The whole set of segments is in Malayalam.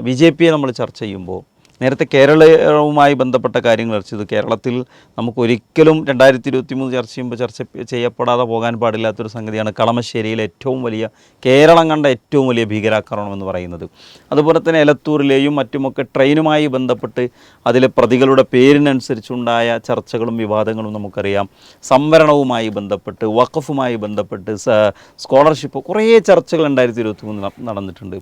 ബി ജെ പിയെ നമ്മൾ ചർച്ച ചെയ്യുമ്പോൾ നേരത്തെ കേരളവുമായി ബന്ധപ്പെട്ട കാര്യങ്ങൾ ചർച്ച ചെയ്തു കേരളത്തിൽ നമുക്ക് ഒരിക്കലും രണ്ടായിരത്തി ഇരുപത്തി മൂന്ന് ചർച്ച ചെയ്യുമ്പോൾ ചർച്ച ചെയ്യപ്പെടാതെ പോകാൻ പാടില്ലാത്തൊരു സംഗതിയാണ് കളമശ്ശേരിയിലെ ഏറ്റവും വലിയ കേരളം കണ്ട ഏറ്റവും വലിയ ഭീകരാക്രമണം എന്ന് പറയുന്നത്. അതുപോലെ തന്നെ എലത്തൂരിലെയും മറ്റുമൊക്കെ ട്രെയിനുമായി ബന്ധപ്പെട്ട് അതിലെ പ്രതികളുടെ പേരിനനുസരിച്ചുണ്ടായ ചർച്ചകളും വിവാദങ്ങളും നമുക്കറിയാം. സംവരണവുമായി ബന്ധപ്പെട്ട് വഖഫുമായി ബന്ധപ്പെട്ട് സ്കോളർഷിപ്പ് കുറേ ചർച്ചകൾ രണ്ടായിരത്തി ഇരുപത്തി മൂന്ന് നടന്നിട്ടുണ്ട്.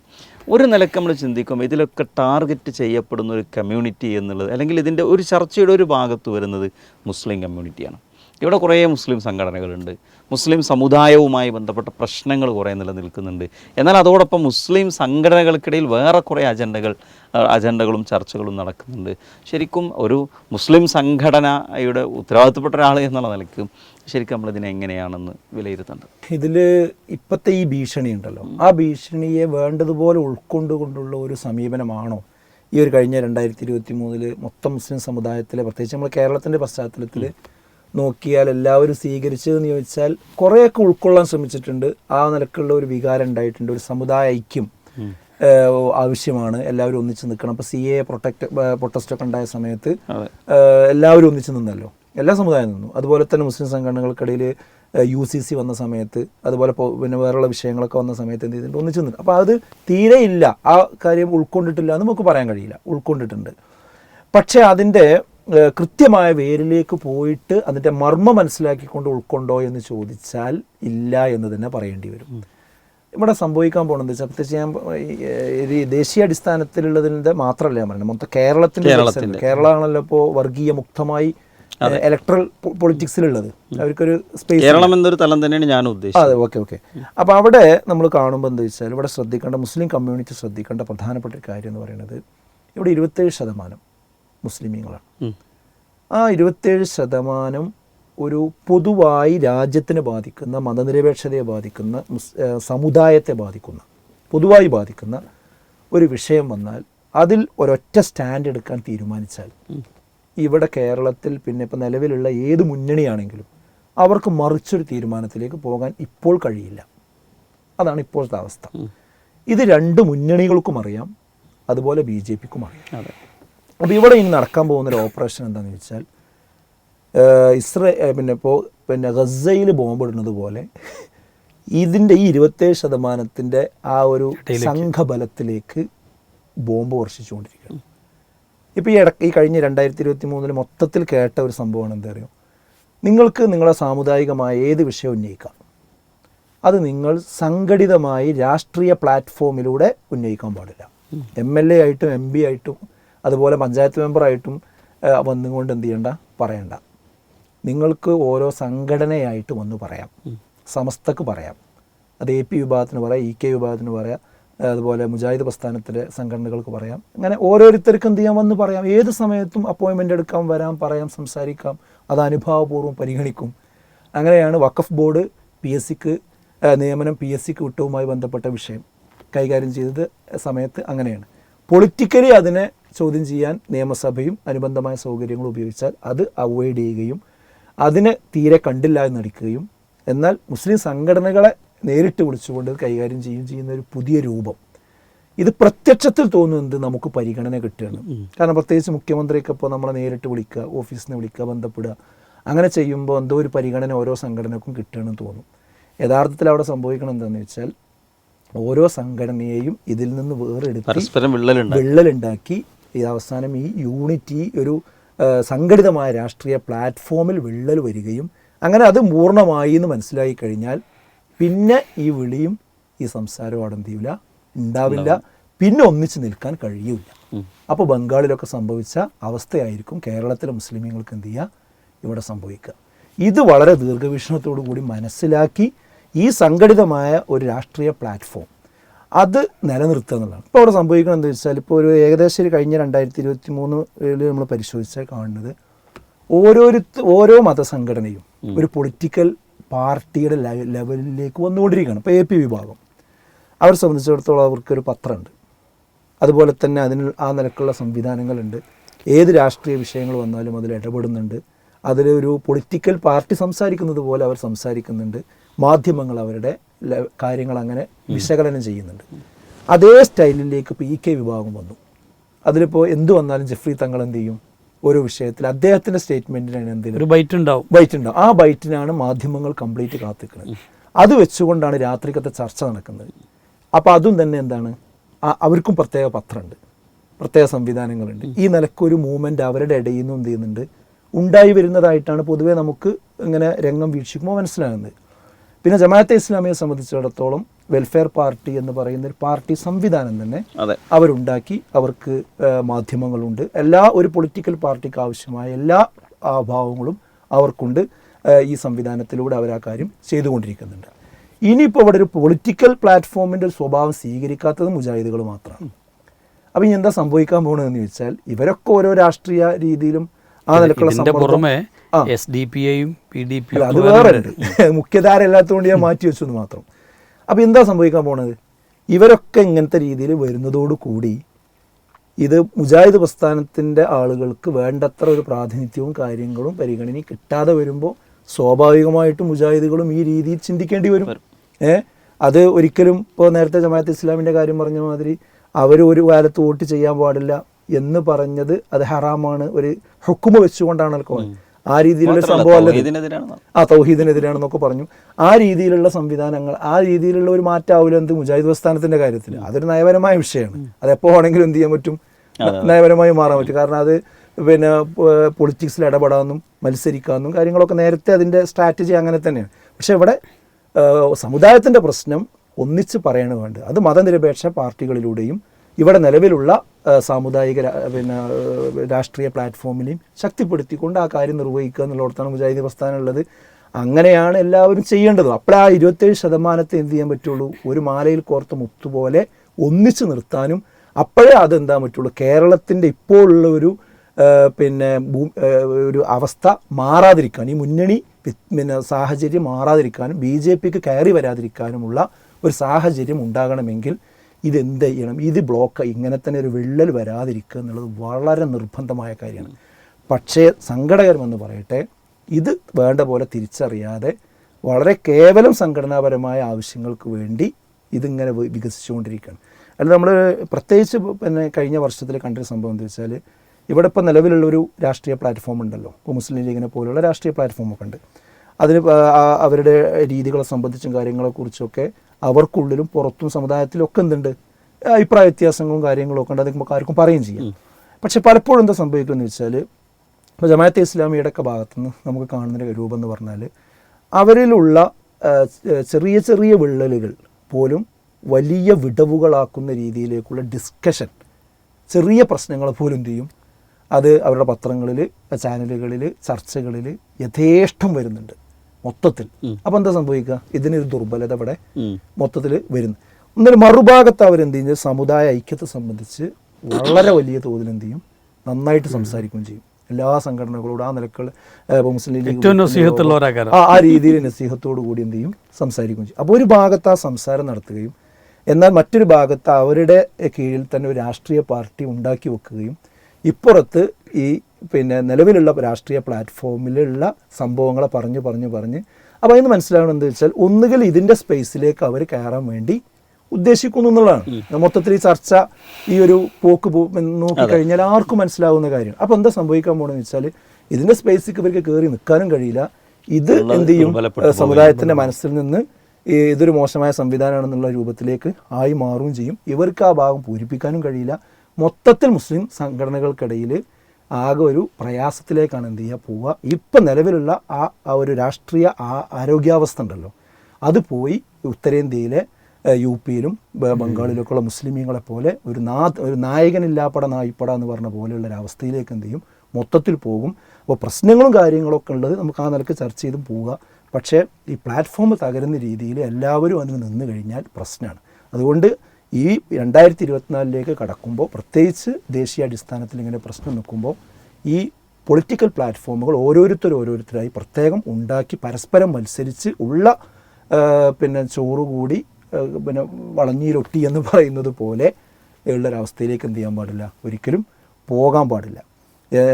ഒരു നിലയ്ക്ക് നമ്മൾ ചിന്തിക്കുമ്പോൾ ഇതിലൊക്കെ ടാർഗറ്റ് ചെയ്യപ്പെടുന്ന ഒരു കമ്മ്യൂണിറ്റി എന്നുള്ളത് അല്ലെങ്കിൽ ഇതിന്റെ ഒരു ചർച്ചയുടെ ഒരു ഭാഗത്ത് വരുന്നത് മുസ്ലിം കമ്മ്യൂണിറ്റിയാണ് ഇവിടെ കുറേ മുസ്ലിം സംഘടനകളുണ്ട്. മുസ്ലിം സമുദായവുമായി ബന്ധപ്പെട്ട പ്രശ്നങ്ങൾ കുറേ നിലനിൽക്കുന്നുണ്ട്. എന്നാൽ അതോടൊപ്പം മുസ്ലിം സംഘടനകൾക്കിടയിൽ വേറെ കുറേ അജണ്ടകൾ അജണ്ടകളും ചർച്ചകളും നടക്കുന്നുണ്ട്. ശരിക്കും ഒരു മുസ്ലിം സംഘടനയുടെ ഉത്തരവാദിത്തപ്പെട്ട ഒരാൾ എന്നുള്ള നിലയ്ക്ക് ശരിക്കും നമ്മളിതിനെ എങ്ങനെയാണെന്ന് വിലയിരുത്തേണ്ടത്? ഇതിൽ ഇപ്പോഴത്തെ ഈ ഭീഷണി ഉണ്ടല്ലോ. ആ ഭീഷണിയെ വേണ്ടതുപോലെ ഉൾക്കൊണ്ടുകൊണ്ടുള്ള ഒരു സമീപനമാണോ ഈ ഒരു കഴിഞ്ഞ രണ്ടായിരത്തി ഇരുപത്തി മൂന്നിൽ മൊത്തം മുസ്ലിം സമുദായത്തിലെ പ്രത്യേകിച്ച് നമ്മൾ കേരളത്തിന്റെ പശ്ചാത്തലത്തിൽ നോക്കിയാൽ എല്ലാവരും സ്വീകരിച്ചതെന്ന് ചോദിച്ചാൽ കുറേയൊക്കെ ഉൾക്കൊള്ളാൻ ശ്രമിച്ചിട്ടുണ്ട്. ആ നിലക്കുള്ള ഒരു വികാരം ഉണ്ടായിട്ടുണ്ട്. ഒരു സമുദായ ഐക്യം ആവശ്യമാണ്. എല്ലാവരും ഒന്നിച്ച് നിൽക്കണം അപ്പോൾ സി എ പ്രൊട്ടക്ട് പ്രൊട്ടസ്റ്റ് ഒക്കെ ഉണ്ടായ സമയത്ത് എല്ലാവരും ഒന്നിച്ച് നിന്നല്ലോ. എല്ലാ സമുദായം നിന്നു. അതുപോലെ തന്നെ മുസ്ലിം സംഘടനകൾക്കിടയിൽ യു സി സി വന്ന സമയത്ത് അതുപോലെ പിന്നെ വേറെയുള്ള വിഷയങ്ങളൊക്കെ വന്ന സമയത്ത് എന്ത് ചെയ്തിട്ടുണ്ട്? ഒന്നിച്ചു നിന്നു അപ്പോൾ അത് തീരെ ഇല്ല. ആ കാര്യം ഉൾക്കൊണ്ടിട്ടില്ല എന്ന് നമുക്ക് പറയാൻ കഴിയില്ല. ഉൾക്കൊണ്ടിട്ടുണ്ട്. പക്ഷേ അതിന്റെ കൃത്യമായ വേരിലേക്ക് പോയിട്ട് അതിന്റെ മർമ്മം മനസ്സിലാക്കിക്കൊണ്ട് ഉൾക്കൊണ്ടോ എന്ന് ചോദിച്ചാൽ ഇല്ല എന്ന് തന്നെ പറയേണ്ടി വരും. ഇവിടെ സംഭവിക്കാൻ പോകുന്നത് വെച്ചാൽ പ്രത്യേകിച്ച് ഞാൻ ഈ, ദേശീയ അടിസ്ഥാനത്തിലുള്ളതിന്റെ മാത്രമല്ല ഞാൻ പറയുന്നത് മൊത്തം കേരളത്തിന്റെ. കേരളമാണല്ലോ ഇപ്പോൾ വർഗീയ മുക്തമായി ഇലക്ട്രൽ പൊളിറ്റിക്സിലുള്ളത് അവർക്കൊരു സ്പേസ് കേരളം എന്നൊരു തലം തന്നെയാണ് ഞാൻ ഉദ്ദേശിച്ചത്. അതെ ഓക്കെ ഓക്കെ അപ്പോൾ അവിടെ നമ്മൾ കാണുമ്പോൾ എന്താ വെച്ചാൽ ഇവിടെ ശ്രദ്ധിക്കേണ്ട മുസ്ലിം കമ്മ്യൂണിറ്റി ശ്രദ്ധിക്കേണ്ട പ്രധാനപ്പെട്ട ഒരു കാര്യം എന്ന് പറയുന്നത് ഇവിടെ ഇരുപത്തേഴ് ശതമാനം മുസ്ലിമീങ്ങളാണ്. ആ ഇരുപത്തേഴ് ശതമാനം ഒരു പൊതുവായി രാജ്യത്തിനെ ബാധിക്കുന്ന മതനിരപേക്ഷതയെ ബാധിക്കുന്ന സമുദായത്തെ ബാധിക്കുന്ന പൊതുവായി ബാധിക്കുന്ന ഒരു വിഷയം വന്നാൽ അതിൽ ഒരൊറ്റ സ്റ്റാൻഡ് എടുക്കാൻ തീരുമാനിച്ചാൽ ഇവിടെ കേരളത്തിൽ പിന്നെ ഇപ്പം നിലവിലുള്ള ഏത് മുന്നണിയാണെങ്കിലും അവർക്ക് മറിച്ചൊരു തീരുമാനത്തിലേക്ക് പോകാൻ ഇപ്പോൾ കഴിയില്ല. അതാണ് ഇപ്പോഴത്തെ അവസ്ഥ. ഇത് രണ്ട് മുന്നണികൾക്കും അറിയാം അതുപോലെ ബി ജെ പിക്കും അറിയാം. അപ്പോൾ ഇവിടെ ഇനി നടക്കാൻ പോകുന്ന ഒരു ഓപ്പറേഷൻ എന്താണെന്ന് വെച്ചാൽ ഇസ്രേ പിന്നെ ഇപ്പോൾ പിന്നെ ഗസയിൽ ബോംബിടുന്നത് പോലെ ഇതിന്റെ ഈ ഇരുപത്തേഴ് ശതമാനത്തിന്റെ ആ ഒരു സംഘബലത്തിലേക്ക് ബോംബ് വർഷിച്ചുകൊണ്ടിരിക്കുകയാണ്. ഇപ്പോൾ ഈ ഇടയ്ക്ക് ഈ കഴിഞ്ഞ രണ്ടായിരത്തി ഇരുപത്തി മൂന്നിൽ മൊത്തത്തിൽ കേട്ട ഒരു സംഭവമാണ് എന്താ അറിയോ? നിങ്ങൾക്ക് നിങ്ങളെ സാമുദായികമായ ഏത് വിഷയം ഉന്നയിക്കാം. അത് നിങ്ങൾ സംഘടിതമായി രാഷ്ട്രീയ പ്ലാറ്റ്ഫോമിലൂടെ ഉന്നയിക്കാൻ പാടില്ല. എം എൽ എ ആയിട്ടും എം പി ആയിട്ടും അതുപോലെ പഞ്ചായത്ത് മെമ്പറായിട്ടും വന്നുകൊണ്ട് എന്ത് ചെയ്യണ്ട? പറയണ്ട. നിങ്ങൾക്ക് ഓരോ സംഘടനയായിട്ട് വന്ന് പറയാം. സമസ്തക്ക് പറയാം. അത് എ പി വിഭാഗത്തിന് പറയാം ഇ കെ വിഭാഗത്തിന് പറയാം അതുപോലെ മുജാഹിദ് പ്രസ്ഥാനത്തിലെ സംഘടനകൾക്ക് പറയാം. അങ്ങനെ ഓരോരുത്തർക്കും എന്ത് ചെയ്യാൻ വന്ന് പറയാം. ഏത് സമയത്തും അപ്പോയിൻമെന്റ് എടുക്കാം വരാം പറയാം സംസാരിക്കാം. അത് അനുഭാവപൂർവം പരിഗണിക്കും. അങ്ങനെയാണ് വഖഫ് ബോർഡ് പി എസ് സിക്ക് നിയമനം പി എസ് സിക്ക് വിട്ടവുമായി ബന്ധപ്പെട്ട വിഷയം. കൈകാര്യം ചെയ്തത് സമയത്ത് അങ്ങനെയാണ്. പൊളിറ്റിക്കലി അതിനെ ചോദ്യം ചെയ്യാൻ നിയമസഭയും അനുബന്ധമായ സൗകര്യങ്ങളും ഉപയോഗിച്ചാൽ അത് അവോയ്ഡ് ചെയ്യുകയും അതിനെ തീരെ കണ്ടില്ല എന്ന് നടിക്കുകയും എന്നാൽ മുസ്ലിം സംഘടനകളെ നേരിട്ട് വിളിച്ചുകൊണ്ട് കൈകാര്യം ചെയ്യുകയും ചെയ്യുന്ന ഒരു പുതിയ രൂപം. ഇത് പ്രത്യക്ഷത്തിൽ തോന്നുന്നത് നമുക്ക് പരിഗണന കിട്ടുകയാണ്. കാരണം പ്രത്യേകിച്ച് മുഖ്യമന്ത്രിയൊക്കെ ഇപ്പോൾ നമ്മളെ നേരിട്ട് വിളിക്കുക ഓഫീസിൽ നിന്ന് വിളിക്കുക ബന്ധപ്പെടുക അങ്ങനെ ചെയ്യുമ്പോൾ എന്തോ ഒരു പരിഗണന ഓരോ സംഘടനക്കും കിട്ടുകയാണെന്ന് തോന്നും. യഥാർത്ഥത്തിൽ അവിടെ സംഭവിക്കണം എന്താണെന്ന് വെച്ചാൽ ഓരോ സംഘടനയെയും ഇതിൽ നിന്ന് വേറെടുത്ത് വിള്ളലുണ്ടാക്കി. ഈ അവസാനം ഈ യൂണിറ്റി ഒരു സംഘടിതമായ രാഷ്ട്രീയ പ്ലാറ്റ്ഫോമിൽ വിള്ളൽ വരികയും അങ്ങനെ അത് പൂർണമായി എന്ന് മനസ്സിലായി കഴിഞ്ഞാൽ പിന്നെ ഈ വിളിയും ഈ സംസാരവും അവിടെ എന്ത് ചെയ്യില്ല ഉണ്ടാവില്ല. പിന്നെ ഒന്നിച്ച് നിൽക്കാൻ കഴിയില്ല. അപ്പോൾ ബംഗാളിലൊക്കെ സംഭവിച്ച അവസ്ഥയായിരിക്കും കേരളത്തിലെ മുസ്ലിമീങ്ങൾക്ക് എന്ത് ചെയ്യുക ഇവിടെ സംഭവിക്കുക ഇത് വളരെ ദീർഘവീക്ഷണത്തോടു കൂടി മനസ്സിലാക്കി ഈ സംഘടിതമായ ഒരു രാഷ്ട്രീയ പ്ലാറ്റ്ഫോം അത് നിലനിർത്തുക എന്നുള്ളതാണ്. ഇപ്പോൾ അവിടെ സംഭവിക്കണം എന്താ വെച്ചാൽ ഇപ്പോൾ ഒരു ഏകദേശം ഒരു കഴിഞ്ഞ രണ്ടായിരത്തി ഇരുപത്തി മൂന്നിൽ നമ്മൾ പരിശോധിച്ചാൽ കാണുന്നത് ഓരോരുത്ത ഓരോ മതസംഘടനയും ഒരു പൊളിറ്റിക്കൽ പാർട്ടിയുടെ ലെവലിലേക്ക് വന്നുകൊണ്ടിരിക്കുകയാണ്. ഇപ്പോൾ എ പി വിഭാഗം. അവരെ സംബന്ധിച്ചിടത്തോളം അവർക്കൊരു പത്രമുണ്ട്. അതുപോലെ തന്നെ അതിന് ആ നിലക്കുള്ള സംവിധാനങ്ങളുണ്ട്. ഏത് രാഷ്ട്രീയ വിഷയങ്ങൾ വന്നാലും അതിൽ ഇടപെടുന്നുണ്ട്. അതിലൊരു പൊളിറ്റിക്കൽ പാർട്ടി സംസാരിക്കുന്നത് പോലെ അവർ സംസാരിക്കുന്നുണ്ട്. മാധ്യമങ്ങൾ അവരുടെ കാര്യങ്ങൾ അങ്ങനെ വിശകലനം ചെയ്യുന്നുണ്ട്. അതേ സ്റ്റൈലിലേക്ക് ഇപ്പോൾ ഇ കെ വിഭാഗം വന്നു. അതിലിപ്പോൾ എന്ത് വന്നാലും ജെഫ്രി തങ്ങൾ എന്ത് ചെയ്യും? ഓരോ വിഷയത്തിൽ അദ്ദേഹത്തിന്റെ സ്റ്റേറ്റ്മെന്റിനാണ് എന്തെങ്കിലും ഒരു ബൈറ്റ് ഉണ്ടാവും. ബൈറ്റ് ഉണ്ടാവും ആ ബൈറ്റിനാണ് മാധ്യമങ്ങൾ കംപ്ലീറ്റ് കാത്തിക്കുന്നത്. അത് വെച്ചുകൊണ്ടാണ് രാത്രിക്കത്തെ ചർച്ച നടക്കുന്നത്. അപ്പോൾ അതും തന്നെ എന്താണ്? അവർക്കും പ്രത്യേക പത്രമുണ്ട്. പ്രത്യേക സംവിധാനങ്ങളുണ്ട്. ഈ നിലക്കൊരു മൂവ്മെന്റ് അവരുടെ ഇടയിൽ നിന്നും എന്ത് ചെയ്യുന്നുണ്ട്? ഉണ്ടായി വരുന്നതായിട്ടാണ് പൊതുവേ നമുക്ക് ഇങ്ങനെ രംഗം വീക്ഷിക്കുമ്പോൾ മനസ്സിലാകുന്നത്. പിന്നെ ജമാഅത്തെ ഇസ്ലാമിയെ സംബന്ധിച്ചിടത്തോളം വെൽഫെയർ പാർട്ടി എന്ന് പറയുന്ന ഒരു പാർട്ടി സംവിധാനം തന്നെ അവരുണ്ടാക്കി അവർക്ക് മാധ്യമങ്ങളുണ്ട്. എല്ലാ ഒരു പൊളിറ്റിക്കൽ പാർട്ടിക്ക് ആവശ്യമായ എല്ലാ അഭാവങ്ങളും അവർക്കുണ്ട്. ഈ സംവിധാനത്തിലൂടെ അവർ ആ കാര്യം ചെയ്തുകൊണ്ടിരിക്കുന്നുണ്ട്. ഇനിയിപ്പോൾ ഇവിടെ ഒരു പൊളിറ്റിക്കൽ പ്ലാറ്റ്ഫോമിന്റെ ഒരു സ്വഭാവം സ്വീകരിക്കാത്തത് മുജാഹിദുകൾ മാത്രമാണ്. അപ്പം ഇനി എന്താ സംഭവിക്കാൻ പോകണമെന്ന് ചോദിച്ചാൽ ഇവരൊക്കെ ഓരോ രാഷ്ട്രീയ രീതിയിലും ആ നിലക്കുള്ള സംഭവം സമ്മർദ്ദം- പുറമെ ആ. എസ് ഡി പി ഐയും പി ഡി പി അത് വേറെ മുഖ്യധാര അല്ലാത്തതുകൊണ്ട് ഞാൻ മാറ്റി വെച്ചു എന്ന് മാത്രം. അപ്പോൾ എന്താ സംഭവിക്കാൻ പോണത്? ഇവരൊക്കെ ഇങ്ങനത്തെ രീതിയിൽ വരുന്നതോടു കൂടി ഇത് മുജാഹിദ് പ്രസ്ഥാനത്തിന്റെ ആളുകൾക്ക് വേണ്ടത്ര ഒരു പ്രാതിനിധ്യവും കാര്യങ്ങളും പരിഗണന കിട്ടാതെ വരുമ്പോൾ സ്വാഭാവികമായിട്ടും മുജാഹിദുകളും ഈ രീതിയിൽ ചിന്തിക്കേണ്ടി വരും. ഏ? അത് ഒരിക്കലും ഇപ്പോൾ നേരത്തെ ജമാഅത്ത് ഇസ്ലാമിന്റെ കാര്യം പറഞ്ഞ മാതിരി അവർ ഒരു കാലത്ത് വോട്ട് ചെയ്യാൻ പാടില്ല എന്ന് പറഞ്ഞത് അത് ഹറാമാണ് ഒരു ഹുക്കുമ വെച്ചുകൊണ്ടാണ് വെച്ചുകൊണ്ടാണല്ലോ ആ രീതിയിലുള്ള സംഭവമല്ല ആ തൗഹീദിനെതിരാണെന്നൊക്കെ പറഞ്ഞു. ആ രീതിയിലുള്ള സംവിധാനങ്ങൾ ആ രീതിയിലുള്ള ഒരു മാറ്റാവില്ല എന്ത് മുജാഹിദ് പ്രസ്ഥാനത്തിന്റെ കാര്യത്തിൽ അതൊരു നയപരമായ വിഷയമാണ്. അത് എപ്പോൾ വേണമെങ്കിലും എന്ത് ചെയ്യാൻ പറ്റും? നയപരമായി മാറാൻ പറ്റും. കാരണം അത് പിന്നെ പൊളിറ്റിക്സിൽ ഇടപെടാമെന്നും മത്സരിക്കാമെന്നും കാര്യങ്ങളൊക്കെ നേരത്തെ അതിന്റെ സ്ട്രാറ്റജി അങ്ങനെ തന്നെയാണ്. പക്ഷെ ഇവിടെ സമുദായത്തിന്റെ പ്രശ്നം ഒന്നിച്ച് പറയണ വേണ്ട. അത് മതനിരപേക്ഷ പാർട്ടികളിലൂടെയും ഇവിടെ നിലവിലുള്ള സാമുദായിക പിന്നെ രാഷ്ട്രീയ പ്ലാറ്റ്ഫോമിനെയും ശക്തിപ്പെടുത്തിക്കൊണ്ട് ആ കാര്യം നിർവഹിക്കുക എന്നുള്ളിടത്താണ് മുജാഹിദ് പ്രസ്ഥാനം ഉള്ളത്. അങ്ങനെയാണ് എല്ലാവരും ചെയ്യേണ്ടത്. അപ്പോൾ ആ ഇരുപത്തേഴ് ശതമാനത്തെ എന്ത് ചെയ്യാൻ പറ്റുള്ളൂ? ഒരു മാലയിൽ കോർത്ത മുത്തുപോലെ ഒന്നിച്ച് നിർത്താനും അപ്പോഴേ അതെന്താ പറ്റുള്ളൂ? കേരളത്തിന്റെ ഇപ്പോഴുള്ള ഒരു പിന്നെ ഒരു അവസ്ഥ മാറാതിരിക്കാൻ ഈ മുന്നണി പിന്നെ സാഹചര്യം മാറാതിരിക്കാനും ബി ജെ പിക്ക് കയറി വരാതിരിക്കാനുമുള്ള ഒരു സാഹചര്യം ഉണ്ടാകണമെങ്കിൽ ഇതെന്ത് ചെയ്യണം? ഇത് ബ്ലോക്ക് ഇങ്ങനെ തന്നെ ഒരു വിള്ളൽ വരാതിരിക്കുക എന്നുള്ളത് വളരെ നിർബന്ധമായ കാര്യമാണ്. പക്ഷേ സങ്കടകരമെന്ന് പറയട്ടെ ഇത് വേണ്ട പോലെ തിരിച്ചറിയാതെ വളരെ കേവലം സംഘടനാപരമായ ആവശ്യങ്ങൾക്ക് വേണ്ടി ഇതിങ്ങനെ വികസിച്ചുകൊണ്ടിരിക്കുകയാണ്. അല്ല നമ്മൾ പ്രത്യേകിച്ച് പിന്നെ കഴിഞ്ഞ വർഷത്തിൽ കണ്ടൊരു സംഭവം എന്താ വെച്ചാൽ ഇവിടെ ഇപ്പോൾ നിലവിലുള്ളൊരു രാഷ്ട്രീയ പ്ലാറ്റ്ഫോം ഉണ്ടല്ലോ. ഇപ്പോൾ മുസ്ലിം ലീഗിനെ പോലുള്ള രാഷ്ട്രീയ പ്ലാറ്റ്ഫോമൊക്കെ ഉണ്ട്. അതിന് അവരുടെ രീതികളെ സംബന്ധിച്ചും കാര്യങ്ങളെക്കുറിച്ചൊക്കെ അവർക്കുള്ളിലും പുറത്തും സമുദായത്തിലും ഒക്കെ എന്തുണ്ട് അഭിപ്രായ വ്യത്യാസങ്ങളും കാര്യങ്ങളും ഒക്കെ ഉണ്ട്. അത് നമുക്ക് ആർക്കും പറയുകയും ചെയ്യാം. പക്ഷെ പലപ്പോഴും എന്താ സംഭവിക്കുമെന്ന് വെച്ചാൽ ഇപ്പോൾ ജമാഅത്തെ ഇസ്ലാമിയുടെ ഒക്കെ ഭാഗത്തുനിന്ന് നമുക്ക് കാണുന്ന രൂപം എന്ന് പറഞ്ഞാൽ അവരിലുള്ള ചെറിയ ചെറിയ വിള്ളലുകൾ പോലും വലിയ വിടവുകളാക്കുന്ന രീതിയിലേക്കുള്ള ഡിസ്കഷൻ ചെറിയ പ്രശ്നങ്ങൾ പോലും എന്ത് ചെയ്യും? അത് അവരുടെ പത്രങ്ങളിൽ ചാനലുകളിൽ ചർച്ചകളിൽ യഥേഷ്ടം വരുന്നുണ്ട്. മൊത്തത്തിൽ. അപ്പോൾ എന്താ സംഭവിക്കുക? ഇതിനൊരു ദുർബലത ഇവിടെ. മൊത്തത്തിൽ വരുന്നു. എന്നൊരു മറുഭാഗത്ത് അവരെന്ത് ചെയ്യും സമുദായ ഐക്യത്തെ സംബന്ധിച്ച് വളരെ വലിയ തോതിൽ എന്ത് ചെയ്യും? നന്നായിട്ട് സംസാരിക്കുകയും ചെയ്യും. എല്ലാ സംഘടനകളോടും ആ നിലക്കുള്ള മുസ്ലിം ലീഗ് ആ രീതിയിൽ നസീഹത്തോടു കൂടി എന്ത് ചെയ്യും? സംസാരിക്കുകയും ചെയ്യും. അപ്പോൾ ഒരു ഭാഗത്ത് ആ സംസാരം നടത്തുകയും എന്നാൽ മറ്റൊരു ഭാഗത്ത് അവരുടെ കീഴിൽ തന്നെ ഒരു രാഷ്ട്രീയ പാർട്ടി ഉണ്ടാക്കി വെക്കുകയും ഇപ്പുറത്ത് ഈ പിന്നെ നിലവിലുള്ള രാഷ്ട്രീയ പ്ലാറ്റ്ഫോമിലുള്ള സംഭവങ്ങളെ പറഞ്ഞു പറഞ്ഞു പറഞ്ഞ് അപ്പോൾ അതിന് മനസ്സിലാകണം എന്താ വെച്ചാൽ ഒന്നുകിൽ ഇതിന്റെ സ്പേസിലേക്ക് അവർ കയറാൻ വേണ്ടി ഉദ്ദേശിക്കുന്നു എന്നുള്ളതാണ്. മൊത്തത്തിൽ ഈ ചർച്ച ഈ ഒരു പോക്ക് പോ നോക്കി കഴിഞ്ഞാൽ ആർക്കും മനസ്സിലാവുന്ന കാര്യമാണ് അപ്പോൾ എന്താ സംഭവിക്കാൻ പോകണമെന്ന് വെച്ചാൽ ഇതിന്റെ സ്പേസിലേക്ക് ഇവർക്ക് കയറി നിൽക്കാനും കഴിയില്ല. ഇത് എന്ത് ചെയ്യും? സമുദായത്തിന്റെ മനസ്സിൽ നിന്ന് ഇതൊരു മോശമായ സംവിധാനമാണെന്നുള്ള രൂപത്തിലേക്ക് ആയി മാറുകയും ചെയ്യും. ഇവർക്ക് ആ ഭാഗം പൂരിപ്പിക്കാനും കഴിയില്ല. മൊത്തത്തിൽ മുസ്ലിം സംഘടനകൾക്കിടയിൽ ആകെ ഒരു പ്രയാസത്തിലേക്കാണ് എന്ത് ചെയ്യുക പോവുക. ഇപ്പം നിലവിലുള്ള ആ ആ ഒരു രാഷ്ട്രീയ ആ ആരോഗ്യാവസ്ഥ ഉണ്ടല്ലോ. അത് പോയി ഉത്തരേന്ത്യയിലെ യു പിയിലും ബംഗാളിലൊക്കെ ബംഗാളിലൊക്കെയുള്ള മുസ്ലിമീങ്ങളെ പോലെ ഒരു നാ ഒരു നായകനില്ലാപ്പട നായിപ്പട എന്ന് പറഞ്ഞ പോലെയുള്ള ഒരു അവസ്ഥയിലേക്ക് എന്ത് ചെയ്യും? മൊത്തത്തിൽ പോകും. അപ്പോൾ പ്രശ്നങ്ങളും കാര്യങ്ങളൊക്കെ ഉള്ളത് നമുക്ക് ആ നിലയ്ക്ക് ചർച്ച ചെയ്തും പോവുക. പക്ഷേ ഈ പ്ലാറ്റ്ഫോം തകരുന്ന രീതിയിൽ എല്ലാവരും അതിന് നിന്ന് കഴിഞ്ഞാൽ പ്രശ്നമാണ്. അതുകൊണ്ട് ഈ രണ്ടായിരത്തി ഇരുപത്തിനാലിലേക്ക് കടക്കുമ്പോൾ പ്രത്യേകിച്ച് ദേശീയ അടിസ്ഥാനത്തിൽ ഇങ്ങനെ പ്രശ്നം നിൽക്കുമ്പോൾ ഈ പൊളിറ്റിക്കൽ പ്ലാറ്റ്ഫോമുകൾ ഓരോരുത്തർ ഓരോരുത്തരായി പ്രത്യേകം ഉണ്ടാക്കി പരസ്പരം മത്സരിച്ച് ഉള്ള പിന്നെ ചോറുകൂടി പിന്നെ വളഞ്ഞീരൊട്ടി എന്ന് പറയുന്നത് പോലെ ഉള്ളൊരവസ്ഥയിലേക്ക് എന്ത് ചെയ്യാൻ പാടില്ല? ഒരിക്കലും പോകാൻ പാടില്ല.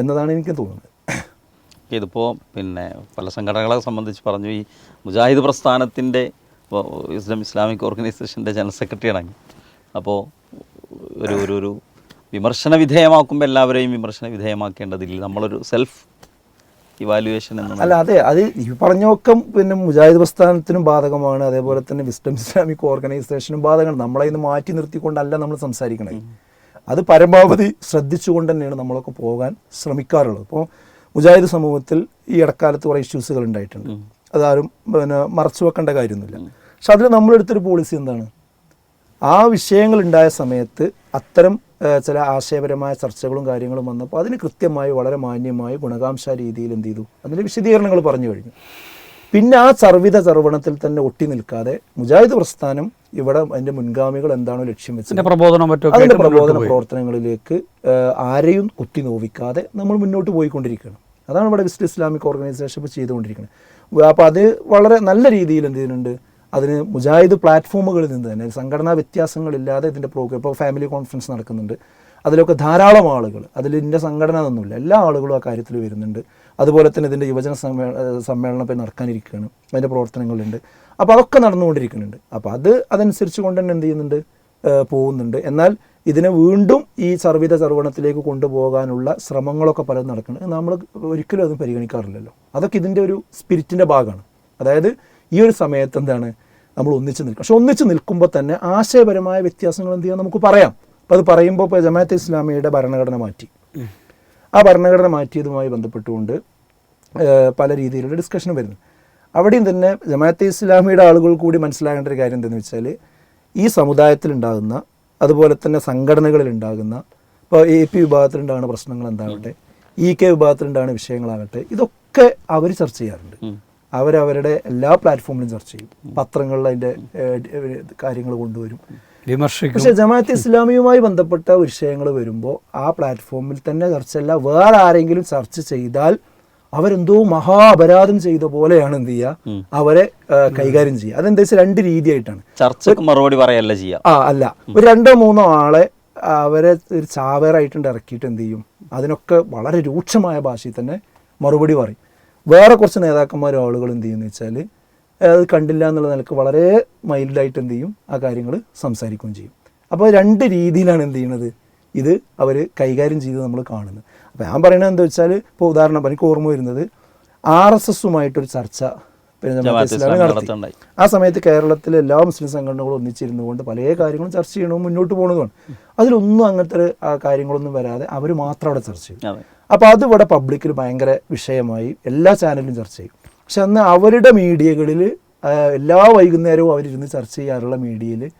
എന്നതാണ് എനിക്ക് തോന്നുന്നത്. ഇതിപ്പോൾ പിന്നെ പല സംഘടനകളെ സംബന്ധിച്ച് പറഞ്ഞു ഈ മുജാഹിദ് പ്രസ്ഥാനത്തിന്റെ ഇസ്ലാം ഇസ്ലാമിക് ഓർഗനൈസേഷന്റെ ജനറൽ സെക്രട്ടറി സെക്രട്ടറിയാണ് അപ്പോൾ ഒരു ഒരു ഒരു വിമർശന വിധേയമാക്കുമ്പോൾ എല്ലാവരെയും വിമർശന വിധേയമാക്കേണ്ടതില്ല. നമ്മളൊരു സെൽഫ് ഇവാലുവേഷൻ എന്ന അല്ല അതെ അത് ഈ പറഞ്ഞൊക്കെ പിന്നെ മുജാഹിദ് പ്രസ്ഥാനത്തിനും ബാധകമാണ്. അതേപോലെ തന്നെ വിസ്ഡം ഇസ്ലാമിക് ഓർഗനൈസേഷനും ബാധകമാണ്. നമ്മളെ ഇന്ന് മാറ്റി നിർത്തിക്കൊണ്ടല്ല നമ്മൾ സംസാരിക്കണത് അത് പരമാവധി ശ്രദ്ധിച്ചുകൊണ്ട് തന്നെയാണ് നമ്മളൊക്കെ പോകാൻ ശ്രമിക്കാറുള്ളത്. അപ്പോൾ മുജാഹിദ് സമൂഹത്തിൽ ഈ ഇടക്കാലത്ത് കുറേ ഇഷ്യൂസുകൾ ഉണ്ടായിട്ടുണ്ട്. അതാരും പിന്നെ മറച്ചു വെക്കേണ്ട കാര്യമൊന്നുമില്ല. പക്ഷെ അതിൽ നമ്മളെടുത്തൊരു പോളിസി എന്താണ്? ആ വിഷയങ്ങൾ ഉണ്ടായ സമയത്ത് അത്തരം ചില ആശയപരമായ ചർച്ചകളും കാര്യങ്ങളും വന്നപ്പോൾ അതിന് കൃത്യമായി വളരെ മാന്യമായി ഗുണകാംശ രീതിയിൽ എന്ത് ചെയ്തു? അതിന്റെ വിശദീകരണങ്ങൾ പറഞ്ഞു കഴിഞ്ഞു. പിന്നെ ആ സർവിത ചർവണത്തിൽ തന്നെ ഒട്ടി നിൽക്കാതെ മുജാഹിദ് പ്രസ്ഥാനം ഇവിടെ അതിന്റെ മുൻഗാമികൾ എന്താണോ ലക്ഷ്യം വെച്ചത് പ്രബോധനം അതിന്റെ പ്രബോധന പ്രവർത്തനങ്ങളിലേക്ക് ആരെയും കുത്തി നോവിക്കാതെ നമ്മൾ മുന്നോട്ട് പോയിക്കൊണ്ടിരിക്കുകയാണ്. അതാണ് ഇവിടെ വിസ്റ്റ് ഇസ്ലാമിക് ഓർഗനൈസേഷൻ ഇപ്പോൾ ചെയ്തുകൊണ്ടിരിക്കുന്നത്. അപ്പോൾ അത് വളരെ നല്ല രീതിയിൽ എന്ത് ചെയ്യുന്നുണ്ട്? അതിന് മുജാഹിദ് പ്ലാറ്റ്ഫോമുകളിൽ നിന്ന് തന്നെ സംഘടനാ വ്യത്യാസങ്ങളില്ലാതെ ഇതിന്റെ പ്രോഗ്രാം ഇപ്പോൾ ഫാമിലി കോൺഫറൻസ് നടക്കുന്നുണ്ട്. അതിലൊക്കെ ധാരാളം ആളുകൾ അതിൽ ഇതിന്റെ സംഘടന എന്നൊന്നുമില്ല എല്ലാ ആളുകളും ആ കാര്യത്തിൽ വരുന്നുണ്ട്. അതുപോലെ തന്നെ ഇതിന്റെ യുവജന സമ്മേ ഏഹ് സമ്മേളനം ഇപ്പോൾ നടക്കാനിരിക്കുകയാണ്. അതിന്റെ പ്രവർത്തനങ്ങളുണ്ട്. അപ്പോൾ അതൊക്കെ നടന്നുകൊണ്ടിരിക്കുന്നുണ്ട്. അപ്പോൾ അത് അതനുസരിച്ച് കൊണ്ട് തന്നെ എന്ത് ചെയ്യുന്നുണ്ട്? പോകുന്നുണ്ട്. എന്നാൽ ഇതിനെ വീണ്ടും ഈ സർവിത സർവണത്തിലേക്ക് കൊണ്ടുപോകാനുള്ള ശ്രമങ്ങളൊക്കെ പലതും നടക്കുന്നുണ്ട്. നമ്മൾ ഒരിക്കലും അതും പരിഗണിക്കാറില്ലല്ലോ. അതൊക്കെ ഇതിന്റെ ഒരു സ്പിരിറ്റിന്റെ ഭാഗമാണ്. അതായത് ഈ ഒരു സമയത്ത് എന്താണ്? നമ്മൾ ഒന്നിച്ച് നിൽക്കുക പക്ഷെ ഒന്നിച്ച് നിൽക്കുമ്പോൾ തന്നെ ആശയപരമായ വ്യത്യാസങ്ങൾ എന്ത് ചെയ്യാൻ നമുക്ക് പറയാം. അപ്പോൾ അത് പറയുമ്പോൾ ഇപ്പോൾ ജമാഅത്ത് ഇസ്ലാമിയുടെ ഭരണഘടന മാറ്റി. ആ ഭരണഘടന മാറ്റിയതുമായി ബന്ധപ്പെട്ടുകൊണ്ട് പല രീതിയിലുള്ള ഡിസ്കഷൻ വരുന്നു. അവിടെയും തന്നെ ജമാഅത്തെ ഇസ്ലാമിയുടെ ആളുകൾ കൂടി മനസ്സിലാകേണ്ട ഒരു കാര്യം എന്താണെന്ന് വെച്ചാൽ ഈ സമുദായത്തിലുണ്ടാകുന്ന അതുപോലെ തന്നെ സംഘടനകളിൽ ഉണ്ടാകുന്ന ഇപ്പോൾ എ പി വിഭാഗത്തിലുണ്ടാകുന്ന പ്രശ്നങ്ങൾ എന്താകട്ടെ ഇ കെ വിഭാഗത്തിലുണ്ടാകുന്ന വിഷയങ്ങളാകട്ടെ ഇതൊക്കെ അവർ ചർച്ച ചെയ്യാറുണ്ട്. അവരവരുടെ എല്ലാ പ്ലാറ്റ്ഫോമിലും ചർച്ച ചെയ്യും. പത്രങ്ങളിൽ അതിന്റെ കാര്യങ്ങൾ കൊണ്ടുവരും. വിമർശിക്കും. പക്ഷെ ജമാഅത്ത് ഇസ്ലാമിയുമായി ബന്ധപ്പെട്ട വിഷയങ്ങൾ വരുമ്പോൾ ആ പ്ലാറ്റ്ഫോമിൽ തന്നെ ചർച്ചയല്ല വേറെ ആരെങ്കിലും ചർച്ച ചെയ്താൽ അവരെന്തോ മഹാ അപരാധം ചെയ്ത പോലെയാണ് എന്ത് ചെയ്യുക അവരെ കൈകാര്യം ചെയ്യുക അതെന്താ വെച്ചാൽ രണ്ട് രീതിയായിട്ടാണ്. ചർച്ചക്ക് മറുപടി പറയല്ല ചെയ്യുക ആ അല്ല. ഒരു രണ്ടോ മൂന്നോ ആളെ അവരെ ഒരു ചാവേറായിട്ടുണ്ട് ഇറക്കിയിട്ട് എന്ത് ചെയ്യും? അതിനൊക്കെ വളരെ രൂക്ഷമായ ഭാഷയിൽ തന്നെ മറുപടി പറയും. വേറെ കുറച്ച് നേതാക്കന്മാരും ആളുകൾ എന്ത് ചെയ്യുമെന്ന് വെച്ചാൽ അത് കണ്ടില്ല എന്നുള്ള നിലയ്ക്ക് വളരെ മൈൽഡായിട്ട് എന്ത് ചെയ്യും ആ കാര്യങ്ങൾ സംസാരിക്കുകയും ചെയ്യും. അപ്പോൾ രണ്ട് രീതിയിലാണ് എന്ത് ചെയ്യുന്നത്? ഇത് അവർ കൈകാര്യം ചെയ്ത് നമ്മൾ കാണുന്നത്. അപ്പോൾ ഞാൻ പറയുന്നത് എന്താ വെച്ചാൽ ഇപ്പോൾ ഉദാഹരണം എനിക്ക് ഓർമ്മ വരുന്നത് ആർ എസ് എസുമായിട്ടൊരു ചർച്ച ഇസ്ലാമി നടത്തി. ആ സമയത്ത് കേരളത്തിലെ എല്ലാ മുസ്ലിം സംഘടനകളും ഒന്നിച്ചിരുന്നു കൊണ്ട് പല കാര്യങ്ങളും ചർച്ച ചെയ്യണവും മുന്നോട്ട് പോകണതുമാണ് അതിലൊന്നും അങ്ങനത്തെ കാര്യങ്ങളൊന്നും വരാതെ അവർ മാത്രം അവിടെ ചർച്ച ചെയ്യും അതെ. അപ്പോൾ അത് ഇവിടെ പബ്ലിക്കിൽ ഭയങ്കര വിഷയമായി. എല്ലാ ചാനലിലും ചർച്ച ചെയ്യും. പക്ഷെ അന്ന് അവരുടെ മീഡിയകളിൽ എല്ലാ വൈകുന്നേരവും അവരിരുന്ന് ചർച്ച ചെയ്യാറുള്ള മീഡിയയിൽ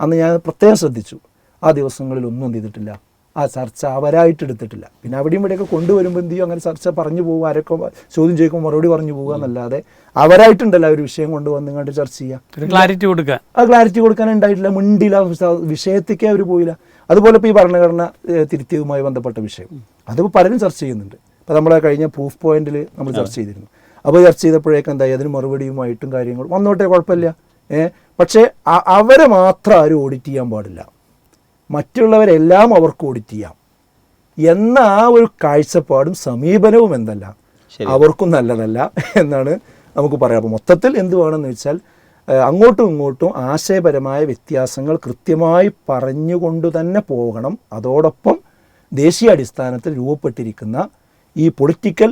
അന്ന് ഞാൻ പ്രത്യേകം ശ്രദ്ധിച്ചു. ആ ദിവസങ്ങളിൽ ഒന്നും ചെയ്തിട്ടില്ല. ആ ചർച്ച അവരായിട്ട് എടുത്തിട്ടില്ല. പിന്നെ അവിടെയും ഇവിടെയൊക്കെ കൊണ്ടുവരുമ്പോൾ എന്ത് ചെയ്യും? അങ്ങനെ ചർച്ച പറഞ്ഞു പോകും. ആരൊക്കെ ചോദ്യം ചോദിക്കുമ്പോൾ മറുപടി പറഞ്ഞു പോകുക എന്നല്ലാതെ അവരായിട്ടുണ്ടല്ലോ ഒരു വിഷയം കൊണ്ടുവന്ന് ഇങ്ങോട്ട് ചർച്ച ചെയ്യുക ക്ലാരിറ്റി കൊടുക്കുക ആ ക്ലാരിറ്റി കൊടുക്കാൻ ഉണ്ടായിട്ടില്ല. മിണ്ടില്ല വിഷ- വിഷയത്തേക്കേ അവർ പോയില്ല. അതുപോലെ ഇപ്പോൾ ഈ ഭരണഘടന തിരുത്തിയതുമായി ബന്ധപ്പെട്ട വിഷയം. അതിപ്പോൾ പലരും ചർച്ച ചെയ്യുന്നുണ്ട്. ഇപ്പോൾ നമ്മൾ കഴിഞ്ഞ പ്രൂഫ് പോയിന്റിൽ നമ്മൾ ചർച്ച ചെയ്തിരുന്നു. അപ്പോൾ ചർച്ച ചെയ്തപ്പോഴേക്കും എന്തായി? അതിന് മറുപടിയുമായിട്ടും കാര്യങ്ങൾ വന്നോട്ടെ കുഴപ്പമില്ല. ഏഹ് പക്ഷേ അവരെ മാത്രം ആരും ഓഡിറ്റ് ചെയ്യാൻ പാടില്ല. മറ്റുള്ളവരെല്ലാം അവർക്ക് ഓഡിറ്റ് ചെയ്യാം. എന്ന ആ ഒരു കാഴ്ചപ്പാടും സമീപനവും എന്തല്ല? അവർക്കും നല്ലതല്ല എന്നാണ് നമുക്ക് പറയാം. അപ്പോൾ മൊത്തത്തിൽ എന്ത് വേണമെന്ന് വെച്ചാൽ അങ്ങോട്ടും ഇങ്ങോട്ടും ആശയപരമായ വ്യത്യാസങ്ങൾ കൃത്യമായി പറഞ്ഞുകൊണ്ട് തന്നെ പോകണം. അതോടൊപ്പം ദേശീയ അടിസ്ഥാനത്തിൽ രൂപപ്പെട്ടിരിക്കുന്ന ഈ പൊളിറ്റിക്കൽ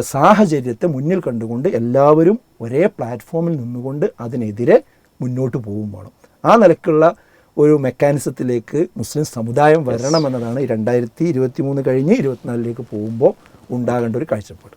സാഹചര്യത്തെ മുന്നിൽ കണ്ടുകൊണ്ട് എല്ലാവരും ഒരേ പ്ലാറ്റ്ഫോമിൽ നിന്നുകൊണ്ട് അതിനെതിരെ മുന്നോട്ട് പോകും വേണം. ആ നിലക്കുള്ള ഒരു മെക്കാനിസത്തിലേക്ക് മുസ്ലിം സമുദായം വരണമെന്നതാണ് രണ്ടായിരത്തി ഇരുപത്തി മൂന്ന് കഴിഞ്ഞ് ഇരുപത്തിനാലിലേക്ക് പോകുമ്പോൾ ഉണ്ടാകേണ്ട ഒരു കാഴ്ചപ്പാട്.